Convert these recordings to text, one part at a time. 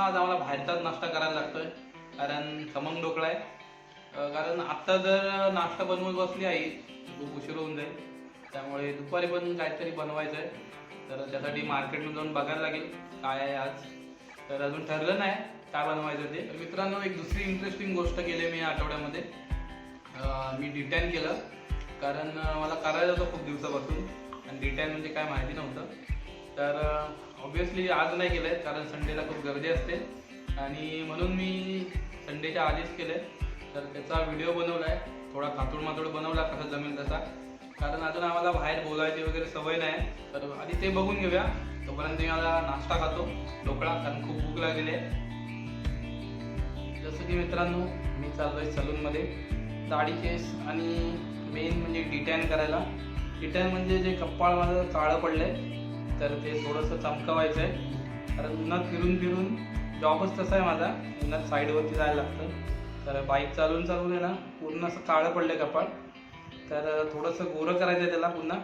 आज आम्हाला बाहेरचाच नाश्ता करायला लागतोय. कारण खमंग ढोकळा आहे. कारण आत्ता जर नाश्ता बनवत बसली आई खूप उशीर होऊन जाईल. त्यामुळे दुपारी पण काहीतरी बनवायचं आहे तर त्यासाठी मार्केटमध्ये जाऊन बघायला लागेल काय आहे आज. तर अजून ठरलं नाही काय बनवायचं ते. तर मित्रांनो एक दुसरी इंटरेस्टिंग गोष्ट केली मी या आठवड्यामध्ये मी डिटॅन केलं. कारण मला करायचं होतं खूप दिवसापासून. आणि डिटॅन म्हणजे काय माहिती नव्हतं. तर ऑब्विसली आज नाही केलं आहे कारण संडेला खूप गर्दी असते. आणि म्हणून मी संडेच्या आधीच केलं आहे तर त्याचा व्हिडिओ बनवला आहे थोडा कातूड मातूड बनवला कसा जमेल तसा. कारण अजून आम्हाला बाहेर बोलायची वगैरे सवय नाही. तर आधी ते बघून घेऊया. तोपर्यंत मी मला नाश्ता खातो. ढोकळा कारण खूप भूक लागलेली आहे. जसं की मित्रांनो मी चाललोय सलूनमध्ये. दाढी केस आणि मेन म्हणजे डिटॅन करायला. डिटॅन म्हणजे जे कप्पाळ माझं काळं पडलंय तर ते थोडंसं चमकवायचं आहे कारण उन्हात फिरून फिरून जॉबच तसा आहे माझा. उन्हात साईडवरती जायला लागतं. तर बाईक चालवून चालवून आहे ना पूर्ण असं काळं पडलं कपाळ. तर थोडंसं गोरं करायचं आहे त्याला पुन्हा.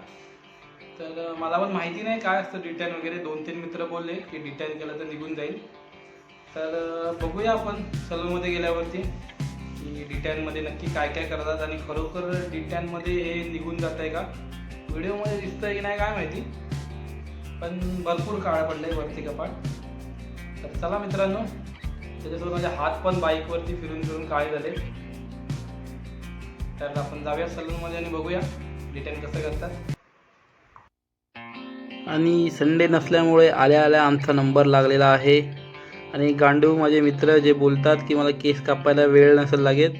तर मला पण माहिती नाही काय असतं डिटॅन वगैरे. दोन तीन मित्र बोलले की डिटॅन केलं तर निघून जाईल. तर बघूया आपण सलूनमध्ये गेल्यावरती की डिटॅनमध्ये नक्की काय काय करतात आणि खरोखर डिटॅनमध्ये हे निघून जात आहे का व्हिडिओमध्ये दिसतं की नाही काय माहिती. पण भरपूर काळ पडले वरती कपाट. तर चला मित्रांनो त्याच्यासोबत माझे हात पण बाईकवरती फिरून फिरून काळे झाले. तर आपण जाऊया सलूनमध्ये आणि बघूया डिटेन कसं करतात. आणि संडे नसल्यामुळे आल्या आल्या आमचा नंबर लागलेला आहे. आणि गांडू माझे मित्र जे बोलतात की मला केस कापायला वेळ नसेल लागेल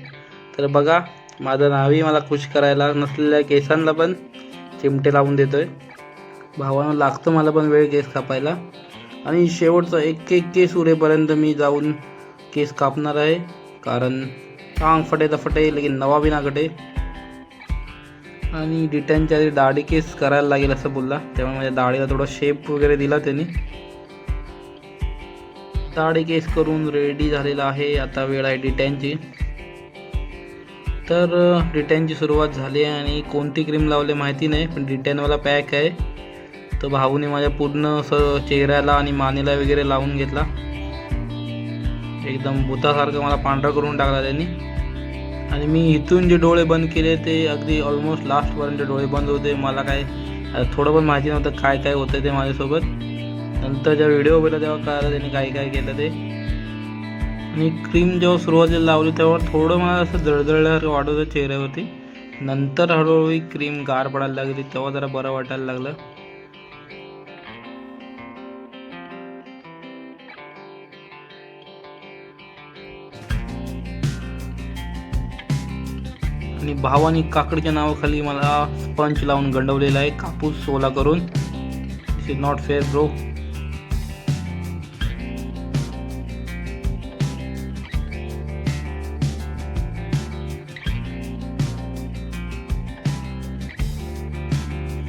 तर बघा माझं नावही मला खुश करायला नसलेल्या केसांना पण चिमटे लावून देतोय. भावानं लागतं मला पण वेळ केस कापायला. आणि शेवटचा एक एक केस उरेपर्यंत मी जाऊन केस कापणार आहे. कारण टांग फटे तर फटे लेकिन नवा बिना कटे आणि डिटॅनच्या आधी दाढी केस करायला लागेल असं बोलला. त्यामुळे माझ्या दाढीला थोडा शेप वगैरे दिला त्यांनी. दाढी केस करून रेडी झालेला आहे. आता वेळ आहे डिटॅनची. तर डिटॅनची सुरुवात झाली आहे आणि कोणती क्रीम लावली माहिती नाही पण डिटॅनवाला पॅक आहे. तर भाऊने माझ्या पूर्ण असं चेहऱ्याला आणि मानेला वगैरे लावून घेतला. एकदम भूतासारखं मला पांढरा करून टाकला त्यांनी. आणि मी इथून जे डोळे बंद केले ते अगदी ऑलमोस्ट लास्टपर्यंत डोळे बंद होते. मला काय थोडं पण माहिती नव्हतं काय काय होतं ते माझ्यासोबत. नंतर जेव्हा व्हिडिओ बघितला तेव्हा कळालं त्यांनी काय काय केलं ते. आणि क्रीम जेव्हा सुरुवातीला लावली तेव्हा थोडं मला असं जळजळल्यासारखं वाटत होतं चेहऱ्यावरती. नंतर हळूहळू क्रीम गार पडायला लागली तेव्हा जरा बरं वाटायला लागलं. आणि भावानी काकडीच्या नावाखाली मला स्पंच लावून गंडवलेला आहे. कापूस सोला करून. It is not fair bro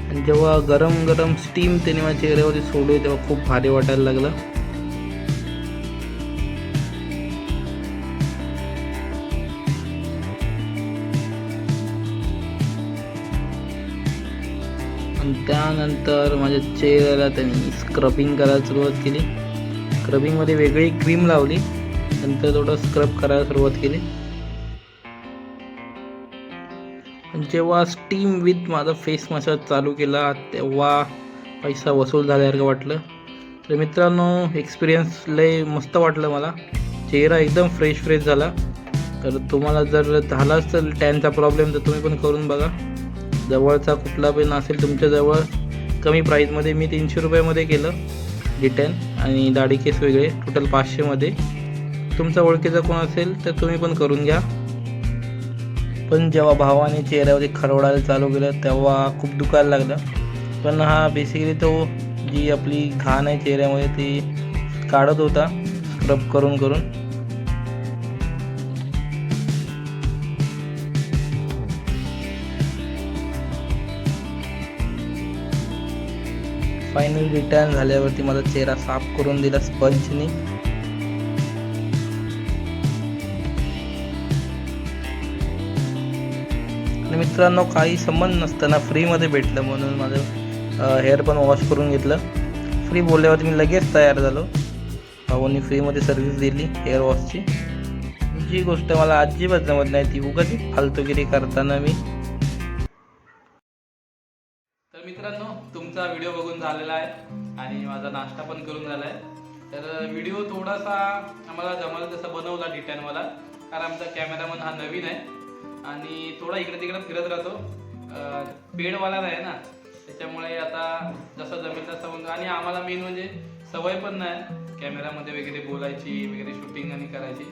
आणि जेव्हा गरम गरम स्टीम त्याने माझ्या चेहऱ्यावरती सोडली तेव्हा खूप भारी वाटायला लागलं. त्यानंतर माझ्या चेहऱ्याला त्यांनी स्क्रबिंग करायला सुरुवात केली. स्क्रबिंगमध्ये वेगळी क्रीम लावली. नंतर थोडं स्क्रब करायला सुरुवात केली. जेव्हा स्टीम विथ माझा फेस मसाज चालू केला तेव्हा पैसा वसूल झाल्यासारखं वाटलं. तर मित्रांनो एक्सपिरियन्स लय मस्त वाटलं मला. चेहरा एकदम फ्रेश फ्रेश झाला. तर तुम्हाला जर झालाच तर टॅनचा प्रॉब्लेम तर तुम्ही पण करून बघा. जवळचा कुठला पण असेल तुमच्याजवळ कमी प्राईजमध्ये मी तीनशे रुपयामध्ये केलं. डिटेन आणि दाढी केस वेगळे टोटल पाचशेमध्ये. तुमचा ओळखीचा कोण असेल तर तुम्ही पण करून घ्या. पण जेव्हा भावाने चेहऱ्यावरती खरवडायला चालू केलं तेव्हा खूप दुखायला लागलं. पण हा बेसिकली तो जी आपली घाण आहे चेहऱ्यामध्ये ती काढत होता. स्क्रब करून करून फायनली रिटर्न झाल्यावरती माझा चेहरा साफ करून दिला स्पंजनी. आणि मित्रांनो काही संबंध नसताना फ्रीमध्ये भेटलं म्हणून माझं हेअर पण वॉश करून घेतलं. फ्री बोलल्यावरती मी लगेच तयार झालो. भाऊनी फ्रीमध्ये सर्व्हिस दिली हेअर वॉशची जी गोष्ट मला अजिबात जमत नाही ती उगाच फालतूगिरी करताना मी तुमचा व्हिडिओ बघून झालेला आहे आणि माझा नाश्ता पण करून झाला आहे तर व्हिडिओ थोडासा आम्हाला जमाला तसा बनवला डिटेलवाला कारण आमचा कॅमेरामन हा नवीन आहे आणि थोडा इकडे तिकडे फिरत राहतो. पेडवाला आहे ना त्याच्यामुळे आता जसं जमेल तसं आणि आम्हाला मेन म्हणजे सवय पण नाही कॅमेरामध्ये वगैरे बोलायची वगैरे शूटिंग आणि करायची.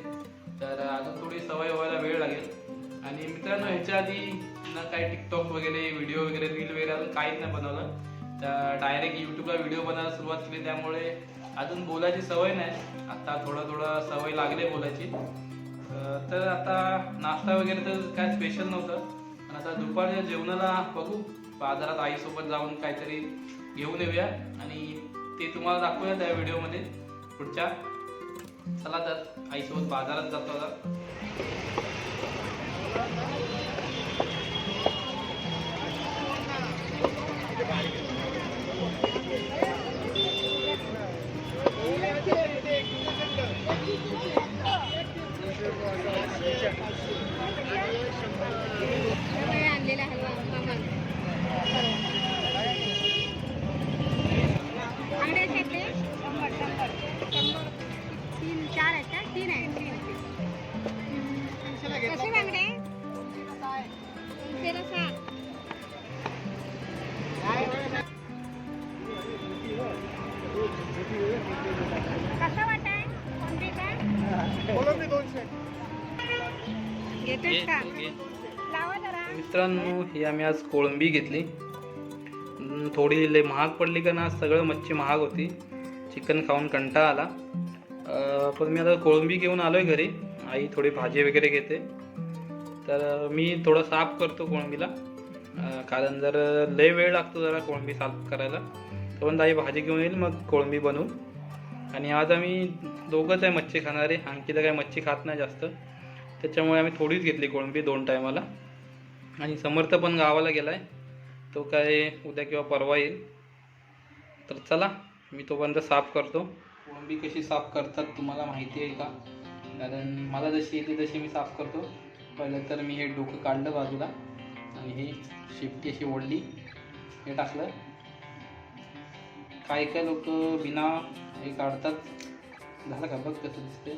तर अजून थोडी सवय व्हायला वेळ लागेल. आणि मित्रांनो ह्याच्या आधी ना काही टिकटॉक वगैरे व्हिडिओ वगैरे रील वगैरे अजून काहीच नाही बनवलं. तर डायरेक्ट यूट्यूबला व्हिडिओ बनायला सुरुवात केली. त्यामुळे अजून बोलायची सवय नाही. आता थोडं थोडं सवय लागली बोलायची. तर आता नाश्ता वगैरे तर काय स्पेशल नव्हतं. पण आता दुपारच्या जेवणाला बघू. बाजारात आईसोबत जाऊन काहीतरी घेऊन येऊया. आणि ते तुम्हाला दाखवूया त्या व्हिडिओमध्ये पुढच्या. चला तर आईसोबत बाजारात जातो आता. Yeah. मित्रांनो ही आम्ही आज कोळंबी घेतली. थोडी लय महाग पडली का ना सगळं मच्छी महाग होती. चिकन खाऊन कंटाळा आला. पण मी आता कोळंबी घेऊन आलो आहे घरी. आई थोडी भाजी वगैरे घेते. तर मी थोडं साफ करतो कोळंबीला. कारण जर लय वेळ लागतो जरा कोळंबी साफ करायला तोपर्यंत आई भाजी घेऊन येईल मग कोळंबी बनवू. आणि आज आम्ही दोघंच आहे मच्छी खाणारे. आणखी तर काय मच्छी खात नाही जास्त. त्याच्यामुळे आम्ही थोडीच घेतली कोळंबी दोन टायमाला आणि समर्थ पण गावाला गेला आहे तो काय उद्या किंवा परवा येईल. तर चला मी तोपर्यंत साफ करतो. कोळंबी कशी साफ करतात तुम्हाला माहिती आहे का? कारण मला जशी येते तशी मी साफ करतो. पहिलं तर मी हे डोकं काढलं बाजूला आणि ही शिफ्टी अशी ओढली. हे टाकलं. काय काय लोक बिना हे काढतात? झालं का? बघ कसं दिसते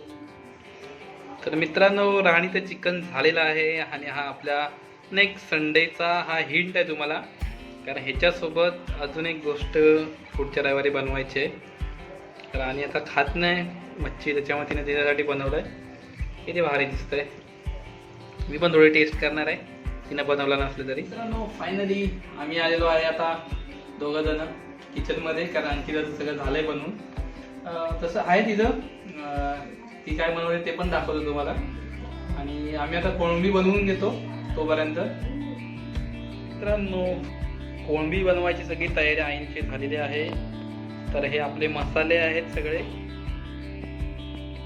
तर मित्रांनो राणीचं चिकन झालेलं आहे आणि हा आपल्या नेक्स्ट संडेचा हा हिंट आहे तुम्हाला. कारण ह्याच्यासोबत अजून एक गोष्ट पुढच्या रविवारी बनवायची आहे. तर आणि आता खात नाही मच्छी त्याच्यामुळे तिने तिच्यासाठी बनवलं आहे किती भारी दिसतंय. मी पण थोडी टेस्ट करणार आहे. तिनं बनवला नसलं तरी. फायनली आम्ही आलेलो आहे आता दोघं जण किचनमध्ये कारण आणखी जर सगळं झालंय बनवून. तसं आहे तिथं. ती काय बनवते ते पण दाखवतो तुम्हाला. आणि आम्ही आता कोळंबी बनवून घेतो. तोपर्यंत मित्रांनो कोळंबी बनवायची सगळी तयारी आईंची झालेली आहे. तर हे आपले मसाले आहेत सगळे.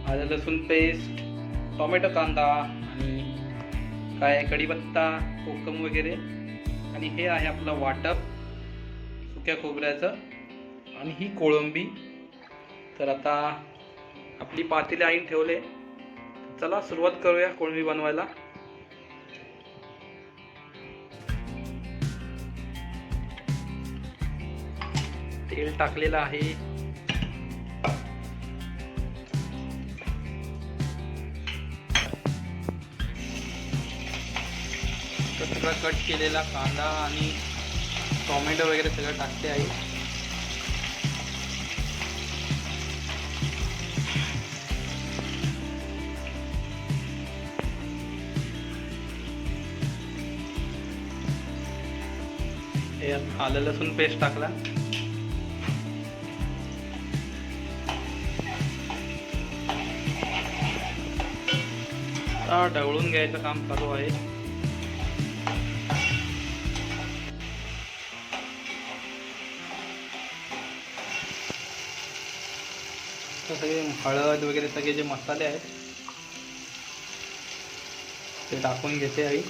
आलं लसूण पेस्ट टोमॅटो कांदा आणि काय कढीपत्ता कोकम वगैरे. आणि हे आहे आपलं वाटप सुक्या खोबऱ्याचं. आणि ही कोळंबी. तर आता आपली पातेली आईन ठेवले. चला सुरुवात करूया कोळंबी बनवायला. तेल टाकलेलं आहे. सगळा कट केलेला कांदा आणि टोमॅटो वगैरे सगळं टाकते आहे आलं लसूण पेस्ट टाकला. आता ढवळून घ्यायचं काम चालू आहे. तर सगळे हळद वगैरे सगळे जे मसाले आहेत ते टाकून घेते आई.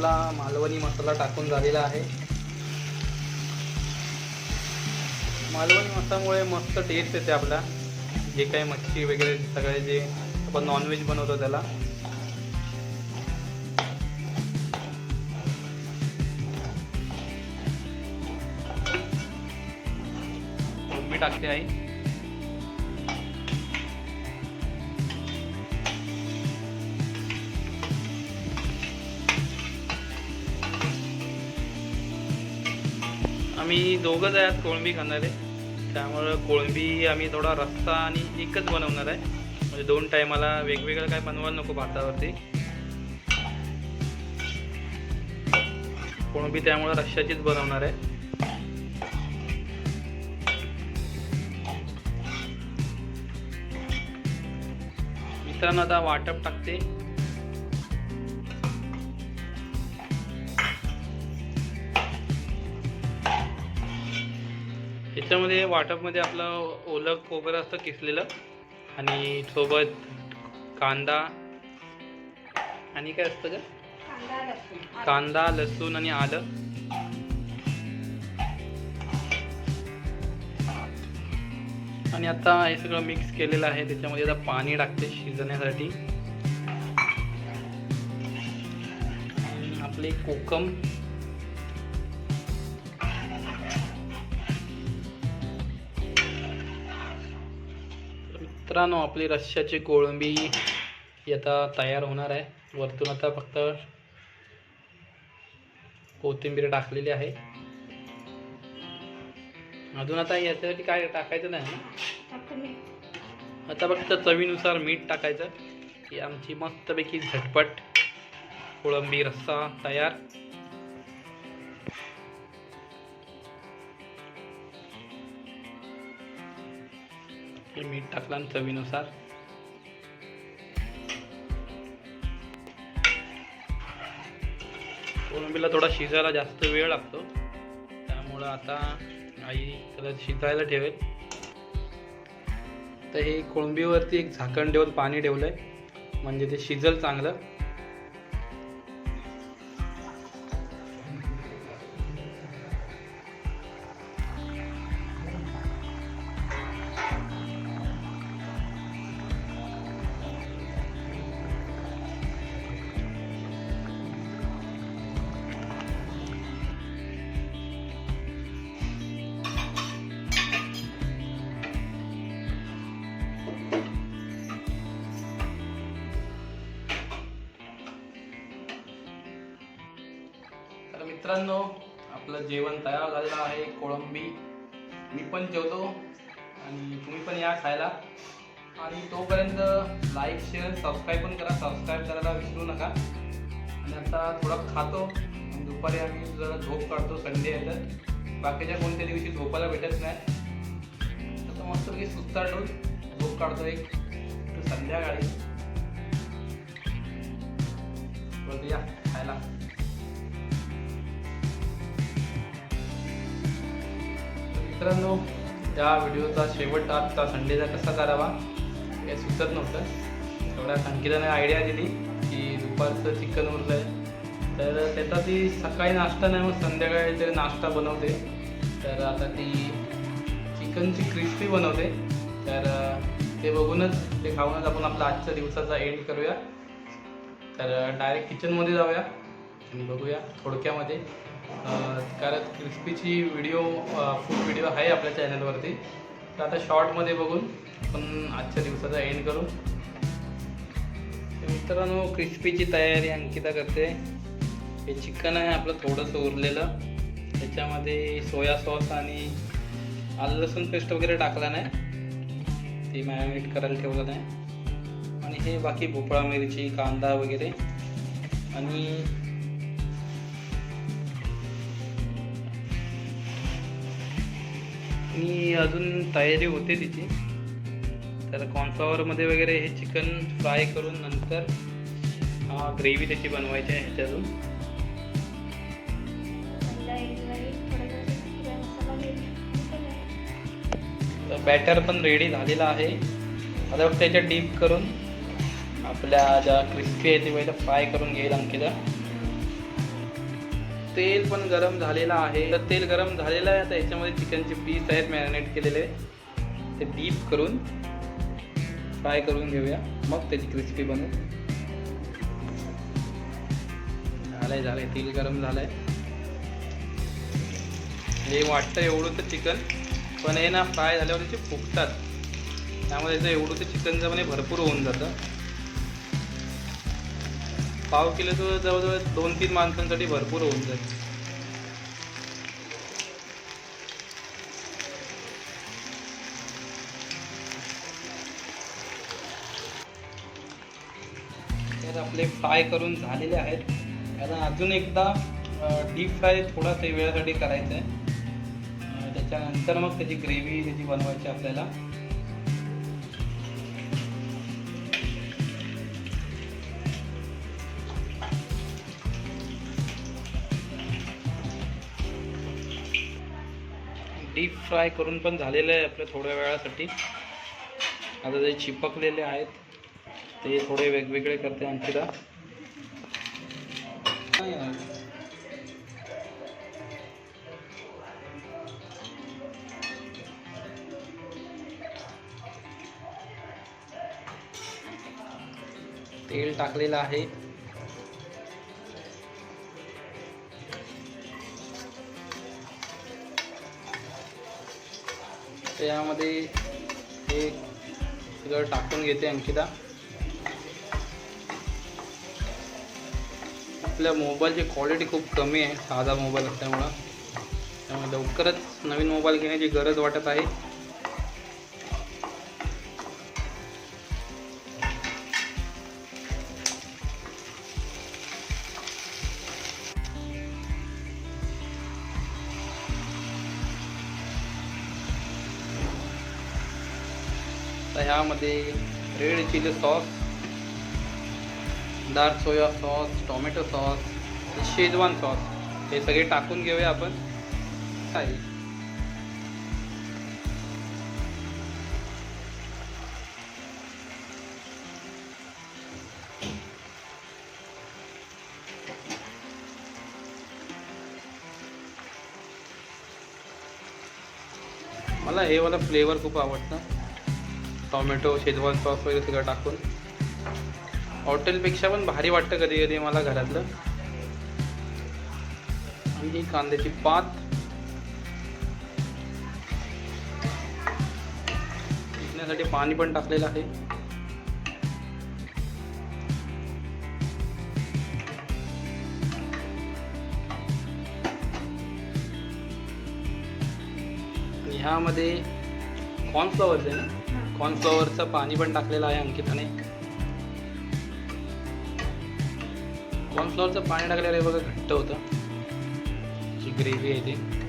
आपला मालवणी मसाला टाकून झालेला आहे. मालवणी मसाल्यामुळे मस्त टेस्ट येते आपला. जे काही मच्छी वगैरे सगळे जे आपण नॉनव्हेज बनवतो त्याला. मी टाकते आहे आम्ही दोघंच आहेत कोळंबी खाणारे. त्यामुळं कोळंबी आम्ही थोडा रस्सा आणि एकच बनवणार आहे. म्हणजे दोन टायमाला वेगवेगळं काय बनवायला नको भातावरती. कोळंबी त्यामुळं रश्शाचीच बनवणार आहे. मित्रांनो आता वाटप टाकते. ह्याच्यामध्ये वाटपमध्ये आपलं ओलं खोबरं असतं किसलेलं आणि सोबत कांदा आणि काय असतं का कांदा लसूण. आणि आलं. आणि आता हे सगळं मिक्स केलेलं आहे. त्याच्यामध्ये आता पाणी टाकते शिजण्यासाठी. आपले कोकम. मित्रांनो आपली रश्श्याची कोळंबी आता तयार होणार आहे. वरतून आता फक्त कोथिंबीर टाकलेली आहे. अजून आता याच्यासाठी काय टाकायचं नाही. आता फक्त चवीनुसार मीठ टाकायचं. की आमची मस्तपैकी झटपट कोळंबी रस्सा तयार. हे मीठ टाकलं आणि चवीनुसार. कोळंबीला थोडा शिजायला जास्त वेळ लागतो. त्यामुळं आता आई त्याला शिजायला ठेवेल. तर हे कोळंबीवरती एक झाकण ठेवून पाणी ठेवलंय. म्हणजे ते शिजल चांगलं. मित्रांनो आपलं जेवण तयार झालेलं आहे कोळंबी. मी पण जेवतो आणि तुम्ही पण या खायला. आणि तोपर्यंत लाईक शेअर सबस्क्राईब पण करा. सबस्क्राईब करायला विसरू नका. आणि आता थोडं खातो. आणि दुपारी आम्ही जरा झोप काढतो संडे आहे तर. बाकीच्या कोणत्या दिवशी झोपायला भेटत नाही. तर मस्तपैकी सुस्ताटून झोप काढतो एक. तर संध्याकाळी. या खायला. मित्रांनो त्या व्हिडिओचा शेवट आजचा संडेचा कसा करावा हे सुचत नव्हतं. एवढ्या संकेताने आयडिया दिली की दुपारचं चिकन उरलं आहे तर त्याचा ती सकाळी नाश्ता नाही मग संध्याकाळी तरी नाश्ता बनवते. तर आता ती चिकनची क्रिस्पी बनवते. तर ते बघूनच ते खाऊनच आपण आपला आजच्या दिवसाचा एंड करूया. तर डायरेक्ट किचनमध्ये जाऊया आणि बघूया थोडक्यामध्ये. कारण क्रिस्पीची व्हिडिओ फूड व्हिडिओ आहे आपल्या चॅनलवरती. तर आता शॉर्टमध्ये बघून आपण आजच्या दिवसाचा एंड करू. मित्रांनो क्रिस्पीची तयारी अंकिता करते. हे चिकन आहे आपलं थोडंसं उरलेलं. त्याच्यामध्ये सोया सॉस आणि आलं लसूण पेस्ट वगैरे टाकला नाही. ते मॅरिनेट करायला ठेवलं नाही. आणि हे बाकी भोपळा मिरची कांदा वगैरे. आणि आणि अजून तयारी होते तिची. तर कॉर्नफ्लॉवरमध्ये वगैरे हे चिकन फ्राय करून नंतर ग्रेव्ही त्याची बनवायची आहे ह्याच्यातून. तर बॅटर पण रेडी झालेला आहे. आता फक्त त्याच्यात डीप करून आपल्या ज्या क्रिस्पी आहे ते पहिलं फ्राय करून घेईल अंकिता. तेल पण गरम झालेलं आहे. तर तेल गरम झालेलं आहे आता याच्यामध्ये चिकनचे पीस आहेत मॅरिनेट केलेले. ते डीप करून फ्राय करून घेऊया. मग त्याची क्रिस्पी बनवू झालंय झालंय. तेल गरम झालंय. हे वाटतं एवढं तर चिकन पण हे ना फ्राय झाल्यावर ते फुकतात त्यामुळे याचं एवढं ते चिकनचं म्हणजे भरपूर होऊन जातं. पाव किलो तर जवळजवळ दोन तीन माणसांसाठी भरपूर होऊन जाईल. तर आपले फ्राय करून झालेले आहेत. आता अजून एकदा डीप फ्राय थोडासा वेळासाठी करायचं आहे त्याच्यानंतर मग त्याची ग्रेव्ही त्याची बनवायची आपल्याला. फ्राय करून पण झालेलं आहे आपलं थोड्या वेळासाठी. आता जे चिपकलेले आहेत ते थोडे वेगवेगळे करते आणखीला तेल टाकलेलं आहे. त्यामध्ये हे सगळं टाकून घेते अंकिता. आपल्या मोबाईलची क्वालिटी खूप कमी आहे साधा मोबाईल असल्यामुळं. त्यामुळे लवकरच नवीन मोबाईल घेण्याची गरज वाटत आहे. त्यामध्ये red chilli sauce dark soya sauce tomato sauce schezwan sauce हे सगळे टाकून घेऊया आपण. आहे मला हे वाला फ्लेवर खूप आवडतं. टोमॅटो शेजवान सॉस वगैरे सगळं टाकून. हॉटेलपेक्षा पण भारी वाटतं कधी कधी मला घरातलं. आणि ही कांद्याची पात. शिजण्यासाठी पाणी पण टाकलेलं आहे. ह्यामध्ये कॉर्नफ्लॉवर आहे ना? कॉर्नफ्लॉवरचं पाणी पण टाकलेलं आहे अंकिताने. कॉर्नफ्लॉवरचं पाणी टाकलेलं आहे बघा घट्ट होतं. जी ग्रेव्ही आहे ती.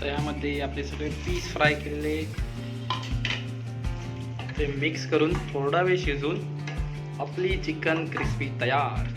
तर यामध्ये आपले सगळे पीस फ्राय केलेले ते मिक्स करून थोडा वेळ शिजवून आपली चिकन क्रिस्पी तयार.